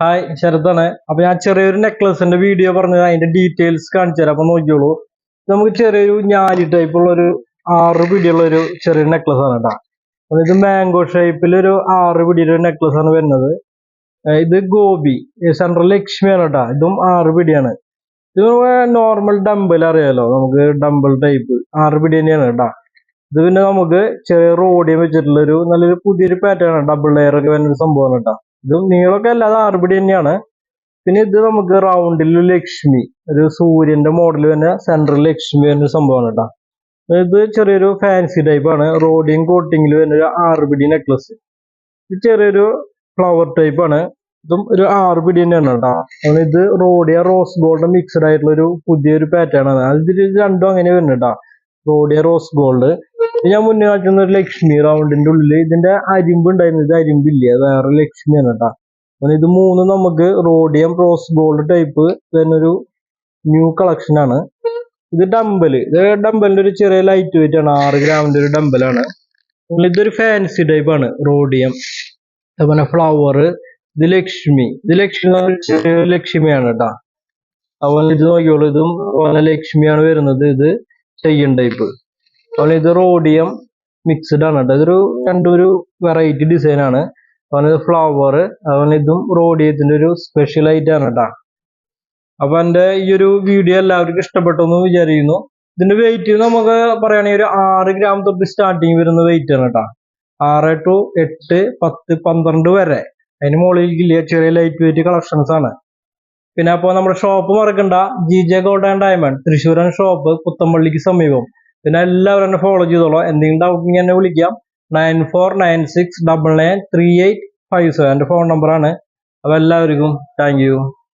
Hi ശരത്താണ് അപ്പൊ ഞാൻ ചെറിയൊരു നെക്ലസിന്റെ വീഡിയോ പറഞ്ഞത്. അതിന്റെ ഡീറ്റെയിൽസ് കാണിച്ചു തരാം. അപ്പൊ നോക്കിയോളൂ നമുക്ക് ചെറിയൊരു ഞാലി ടൈപ്പ് ഉള്ള ഒരു ആറ് പിടിയുള്ള ഒരു ചെറിയ നെക്ലസ് ആണ് കേട്ടോ ഇത് മാംഗോ ഷേപ്പിൽ ഒരു ആറ് പിടിയുടെ നെക്ലസ് ആണ് വരുന്നത്. ഇത് ഗോപി സെൻട്രൽ ലക്ഷ്മിയാണ് കേട്ടോ ഇതും ആറ് പിടിയാണ്. ഇത് നോർമൽ ഡംബൽ അറിയാലോ? നമുക്ക് ഡംബൽ ടൈപ്പ് ആറ് പിടി തന്നെയാണ് കേട്ടോ ഇത് പിന്നെ നമുക്ക് ചെറിയ റോഡിയം വെച്ചിട്ടുള്ള ഒരു നല്ലൊരു പുതിയൊരു പാറ്റേൺ ഡബിൾ ലെയർ ഒക്കെ വരുന്ന ഒരു സംഭവമാണ് കേട്ടോ ഇതും നീളമൊക്കെ അല്ലാതെ ആർബിഡി തന്നെയാണ്. പിന്നെ ഇത് നമുക്ക് റൗണ്ടിൽ ലക്ഷ്മി ഒരു സൂര്യന്റെ മോഡൽ തന്നെ സെൻട്രൽ ലക്ഷ്മി എന്ന സംഭവമാണ് കേട്ടോ. ഇത് ചെറിയൊരു ഫാൻസി ടൈപ്പ് ആണ്. റോഡിയും കോട്ടിങ്ങിൽ വരുന്ന ഒരു ആർബിഡി നെക്ലസ് ഇത് ചെറിയൊരു ഫ്ലവർ ടൈപ്പ് ആണ്. ഇതും ഒരു ആർബിഡി തന്നെയാണ് കേട്ടോ. ഇത് റോഡിയ റോസ് ഗോൾഡ് മിക്സഡ് ആയിട്ടുള്ള ഒരു പുതിയൊരു പാറ്റേൺ ആണ്. അതിൽ രണ്ടും അങ്ങനെ വരുന്നുണ്ട് റോഡിയ റോസ് ഗോൾഡ് ഞാൻ മുന്നേ കാണിക്കുന്ന ഒരു ലക്ഷ്മി റൗണ്ടിന്റെ ഉള്ളിൽ ഇതിന്റെ അരിമ്പ് ഉണ്ടായിരുന്നു. ഇത് അരിമ്പില്ല? വേറെ ലക്ഷ്മിയാണ് കേട്ടോ. ഇത് മൂന്ന് നമുക്ക് റോഡിയം റോസ് ഗോൾഡ് ടൈപ്പ് ഒരു ന്യൂ കളക്ഷൻ ആണ്. ഇത് ഡംബൽ ഇത് ഡംബലിന്റെ ഒരു ചെറിയ ലൈറ്റ് വെയിറ്റ് ആണ്. ആറ് ഗ്രാമിന്റെ ഒരു ഡംബലാണ് ഇതൊരു ഫാൻസി ടൈപ്പ് ആണ് റോഡിയം അതുപോലെ ഫ്ലവർ ഇത് ലക്ഷ്മി. ഇത് ലക്ഷ്മി ലക്ഷ്മിയാണ് കേട്ടോ. അതുപോലെ ഇത് നോക്കിയോളൂ ഇതും അതുപോലെ ലക്ഷ്മിയാണ് വരുന്നത്. ഇത് ചെയ്യൻ ടൈപ്പ് അതുപോലെ ഇത് റോഡിയം മിക്സ്ഡ് ആണ് കേട്ടോ. ഇതൊരു രണ്ടൊരു വെറൈറ്റി ഡിസൈൻ ആണ്. അതുപോലെ ഫ്ലവർ അതുപോലെ ഇതും റോഡിയത്തിന്റെ ഒരു സ്പെഷ്യൽ ആണ് കേട്ടോ. അപ്പൊ എന്റെ ഈ ഒരു വീഡിയോ എല്ലാവർക്കും ഇഷ്ടപ്പെട്ടു എന്ന് വിചാരിക്കുന്നു. ഇതിന്റെ വെയിറ്റ് നമുക്ക് പറയുകയാണെങ്കിൽ ഒരു ആറ് ഗ്രാം തൊട്ട് സ്റ്റാർട്ടിങ് വരുന്ന വെയിറ്റ് ആണ് കേട്ടോ. ആറ് ടു എട്ട് പത്ത് പന്ത്രണ്ട് വരെ. അതിന് മുകളിൽ ചെറിയ ലൈറ്റ് വെയിറ്റ് കളക്ഷൻസ് ആണ്. പിന്നെ അപ്പോ നമ്മുടെ ഷോപ്പ് മറക്കണ്ട. G J gold and diamond തൃശ്ശൂരൻ shop പുത്തമ്പള്ളിക്ക് സമീപം. പിന്നെ എല്ലാവരും എന്നെ ഫോളോ ചെയ്തോളൂ. എന്തെങ്കിലും ഡൗട്ട് എന്നെ വിളിക്കാം. Nine four nine six double nine three eight five seven എന്റെ ഫോൺ നമ്പറാണ് അപ്പോൾ എല്ലാവർക്കും താങ്ക് യു